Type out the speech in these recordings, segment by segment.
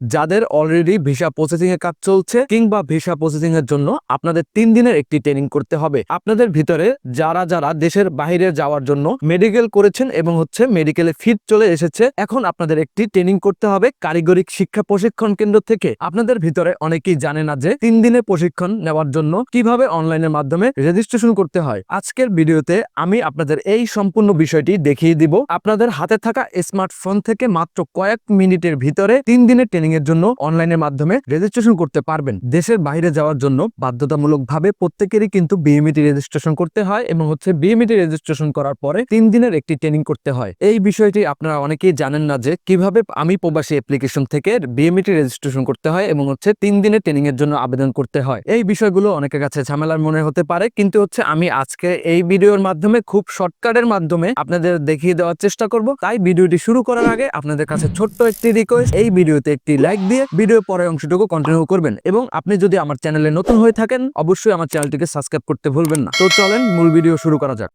যাদের already visa processing এর কাজ চলছে কিংবা ভিসা প্রসেসিং এর জন্য আপনাদের তিন দিনের একটি ট্রেনিং করতে হবে। আপনাদের ভিতরে যারা যারা দেশের বাইরে যাওয়ার জন্য মেডিকেল করেছেন এবং হচ্ছে মেডিকেলে ফিট চলে এসেছে, এখন আপনাদের একটি ট্রেনিং করতে হবে কারিগরি শিক্ষা প্রশিক্ষণ কেন্দ্র থেকে। আপনাদের ভিতরে অনেকেই জানে না যে তিন দিনের প্রশিক্ষণ নেওয়ার জন্য কীভাবে অনলাইনের মাধ্যমে রেজিস্ট্রেশন করতে হয়। আজকের ভিডিওতে আমি আপনাদের এই সম্পূর্ণ বিষয়টি দেখিয়ে দিব। আপনাদের হাতে থাকা স্মার্টফোন থেকে মাত্র কয়েক মিনিটের ভিতরে তিন দিনের ট্রেনিং এর জন্য অনলাইনের মাধ্যমে রেজিস্ট্রেশন করতে পারবেন। দেশের বাইরে যাওয়ার জন্য বাধ্যতামূলক ভাবে প্রত্যেকেরই কিন্তু বিএমইটি রেজিস্ট্রেশন করতে হয় এবং হচ্ছে বিএমইটি রেজিস্ট্রেশন করার পরে তিন দিনের একটি ট্রেনিং করতে হয়। এই বিষয়টি আপনারা অনেকেই জানেন না যে কীভাবে আমি প্রবাসী অ্যাপ্লিকেশন থেকে বিএমইটি রেজিস্ট্রেশন করতে হয় এবং হচ্ছে তিন দিনের ট্রেনিং এর জন্য আবেদন করতে হয়। এই বিষয়গুলো অনেকের কাছে ঝামেলার মনে হতে পারে, কিন্তু হচ্ছে আমি আজকে এই ভিডিওর মাধ্যমে খুব শর্টকাটের মাধ্যমে আপনাদের দেখিয়ে দেওয়ার চেষ্টা করব। তাই ভিডিওটি শুরু করার আগে আপনাদের কাছে ছোট্ট একটি রিকোয়েস্ট এই ভিডিওতে একটি লাইক দিয়ে ভিডিও পরের অংশটুকু কন্টিনিউ করবেন এবং আপনি যদি আমার চ্যানেলে নতুন হয়ে থাকেন, অবশ্যই আমার চ্যানেলটিকে সাবস্ক্রাইব করতে ভুলবেন না। তো চলেন, মূল ভিডিও শুরু করা যাক।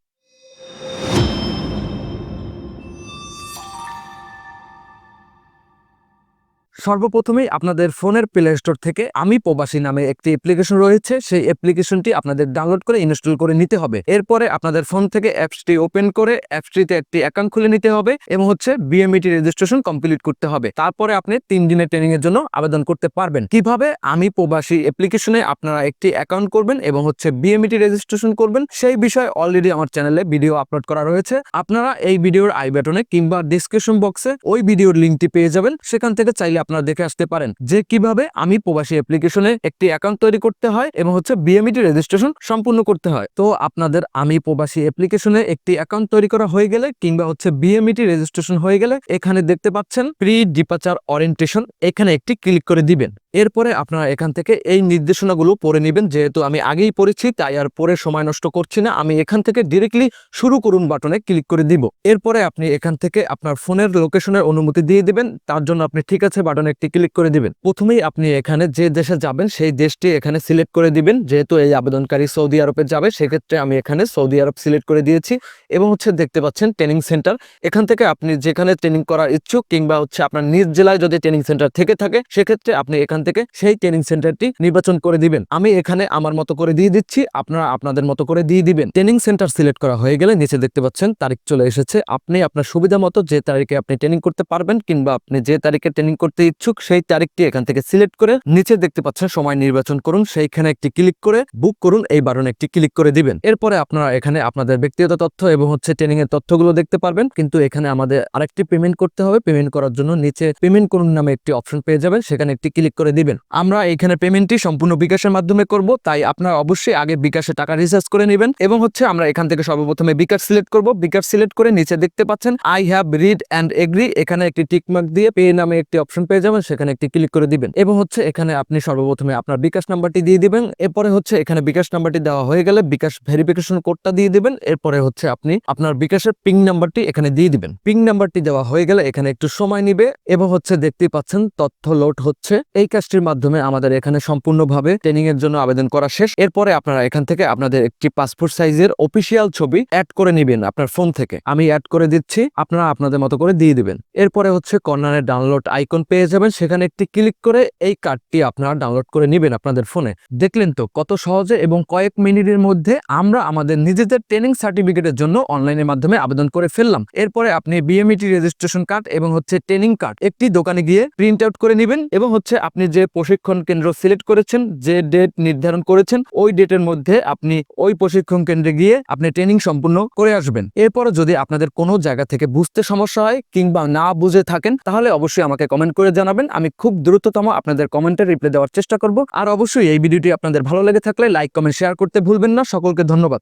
সর্বপ্রথমেই আপনাদের ফোনের প্লে স্টোর থেকে আমি প্রবাসী নামে একটি অ্যাপ্লিকেশন রয়েছে। সেই অ্যাপ্লিকেশনটি আপনাদের ডাউনলোড করে ইনস্টল করে নিতে হবে। এরপরে আপনাদের ফোন থেকে অ্যাপসটি ওপেন করে অ্যাপসটিতে একটি অ্যাকাউন্ট খুলে নিতে হবে এবং হচ্ছে বিএমইটি রেজিস্ট্রেশন কমপ্লিট করতে হবে। তারপরে আপনি তিন দিনের ট্রেনিং এর জন্য আবেদন করতে পারবেন। কীভাবে আমি প্রবাসী অ্যাপ্লিকেশনে আপনারা একটি অ্যাকাউন্ট করবেন এবং হচ্ছে বিএমইটি রেজিস্ট্রেশন করবেন, সেই বিষয়ে অলরেডি আমার চ্যানেলে ভিডিও আপলোড করা রয়েছে। আপনারা এই ভিডিওর আই বাটনে কিংবা ডিসক্রিপশন বক্সে ওই ভিডিওর লিঙ্কটি পেয়ে যাবেন। সেখান থেকে চাইলে আপনারা দেখে আসতে পারেন যে কীভাবে আমি প্রবাসী অ্যাপ্লিকেশনে একটি অ্যাকাউন্ট তৈরি করতে হয় এবং হচ্ছে বিএমইটি রেজিস্ট্রেশন সম্পূর্ণ করতে হয়। তো আপনাদের আমি প্রবাসী অ্যাপ্লিকেশনে একটি অ্যাকাউন্ট তৈরি করা হয়ে গেলে কিংবা হচ্ছে বিএমইটি রেজিস্ট্রেশন হয়ে গেলে এখানে দেখতে পাচ্ছেন প্রি ডিপাচার অরিয়েন্টেশন এখানে একটি ক্লিক করে দিবেন। এরপরে আপনারা এখান থেকে এই নির্দেশনাগুলো পড়ে নেবেন। যেহেতু আমি আগেই পড়েছি, তাই আর পরে সময় নষ্ট করছি না। আমি এখান থেকে ডিরেক্টলি শুরু করুন বাটনে ক্লিক করে দিব। এরপরে আপনি এখান থেকে আপনার ফোনের লোকেশনের অনুমতি দিয়ে দিবেন। তার জন্য আপনি ঠিক আছে বাটনে একটি ক্লিক করে দিবেন। প্রথমেই আপনি এখানে যে দেশে যাবেন, সেই দেশটি এখানে সিলেক্ট করে দিবেন। যেহেতু এই আবেদনকারী সৌদি আরবে যাবে, সেক্ষেত্রে আমি এখানে সৌদি আরব সিলেক্ট করে দিয়েছি। এবং হচ্ছে দেখতে পাচ্ছেন ট্রেনিং সেন্টার এখান থেকে আপনি যেখানে ট্রেনিং করার ইচ্ছুক কিংবা হচ্ছে আপনার নিজ জেলায় যদি ট্রেনিং সেন্টার থেকে থাকে, সেক্ষেত্রে আপনি এখান থেকে সেই ট্রেনিং সেন্টারটি নির্বাচন করে দিবেন। আমি এখানে আমার মতো করে দিয়ে দিচ্ছি, আপনারা আপনাদের মতো করে দিয়ে দিবেন। ট্রেনিং সেন্টার সিলেক্ট করা হয়ে গেলে নিচে দেখতে পাচ্ছেন তারিখ চলে এসেছে। আপনি আপনার সুবিধা মতো যে তারিখে আপনি ট্রেনিং করতে পারবেন কিংবা আপনি যে তারিখে ট্রেনিং করতে ইচ্ছুক সেই তারিখটি এখান থেকে সিলেক্ট করে নিচে দেখতে পাচ্ছেন সময় নির্বাচন করুন। সেইখানে একটি ক্লিক করে বুক করুন, এই বাটনে একটি ক্লিক করে দিবেন। এরপরে আপনারা এখানে আপনাদের ব্যক্তিগত তথ্য এবং হচ্ছে ট্রেনিং এর তথ্যগুলো দেখতে পারবেন। কিন্তু এখানে আমাদের আরেকটি পেমেন্ট করতে হবে। পেমেন্ট করার জন্য নিচে পেমেন্ট করুন নামে একটি অপশন পেয়ে যাবেন। সেখানে একটি ক্লিক করে দিবেন। আমরা এখানে পেমেন্টটি সম্পূর্ণ বিকাশের মাধ্যমে করব, তাই আপনারা অবশ্যই আগে বিকাশে টাকা রিচার্জ করে নেবেন এবং হচ্ছে আমরা এখান থেকে সর্বপ্রথমে বিকাশ সিলেক্ট করব। বিকাশ সিলেক্ট করে নিচে দেখতে পাচ্ছেন I have read and agree এখানে একটি টিকমার্ক দিয়ে পে নামে একটি অপশন পেয়ে যাবেন, সেখানে একটি ক্লিক করে দিবেন। এবং হচ্ছে এখানে আপনি সর্বপ্রথমে আপনার বিকাশ নাম্বারটি দিয়ে দিবেন, এরপরে হচ্ছে এখানে বিকাশ নাম্বারটি দেওয়া হয়ে গেলে বিকাশ ভেরিফিকেশন কোডটা দিয়ে দিবেন, এরপরে হচ্ছে আপনি আপনার বিকাশের পিং নাম্বারটি এখানে দিয়ে দিবেন। পিং নাম্বারটি দেওয়া হয়ে গেলে এখানে একটু সময় নিবে, এবং হচ্ছে দেখতেই পাচ্ছেন তথ্য লোড হচ্ছে, এই কাজটির মাধ্যমে আমাদের এখানে সম্পূর্ণভাবে ট্রেনিং এর জন্য আবেদন করা শেষ। এরপরে আপনারা এখান থেকে আপনাদের একটি পাসপোর্ট সাইজের অফিসিয়াল ছবি অ্যাড করে নেবেন আপনার ফোন থেকে। আমি অ্যাড করে দিচ্ছি, আপনারা আপনাদের মতো করে দিয়ে দিবেন। এরপরে হচ্ছে কর্নারে ডাউনলোড আইকন পেয়ে যাবেন। সেখানে একটি ক্লিক করে এই কার্ডটি আপনারা ডাউনলোড করে নেবেন আপনাদের ফোনে দেখলেন তো কত সহজে এবং কয়েক মিনিটের মধ্যে আমরা আমাদের নিজেদের ট্রেনিং সার্টিফিকেটের জন্য অনলাইনের মাধ্যমে আবেদন করে ফেললাম। এরপরে আপনি বিএমইটি রেজিস্ট্রেশন কার্ড এবং হচ্ছে ট্রেনিং কার্ড একটি দোকানে গিয়ে প্রিন্ট আউট করে নেবেন এবং হচ্ছে আপনি যে প্রশিক্ষণ কেন্দ্র সিলেক্ট করেছেন, যে ডেট নির্ধারণ করেছেন, ওই ডেটের মধ্যে আপনি ওই প্রশিক্ষণ কেন্দ্রে গিয়ে আপনি ট্রেনিং সম্পূর্ণ করে আসবেন। এরপর যদি আপনাদের কোনো জায়গা থেকে বুঝতে সমস্যা হয় কিংবা না বুঝে থাকেন, তাহলে অবশ্যই আমাকে কমেন্ট করে জানাবেন। আমি খুব দ্রুততম আপনাদের কমেন্টের রিপ্লাই দেওয়ার চেষ্টা করব। আর অবশ্যই এই ভিডিওটি আপনাদের ভালো লেগে থাকলে লাইক কমেন্ট শেয়ার করতে ভুলবেন না। সকলকে ধন্যবাদ।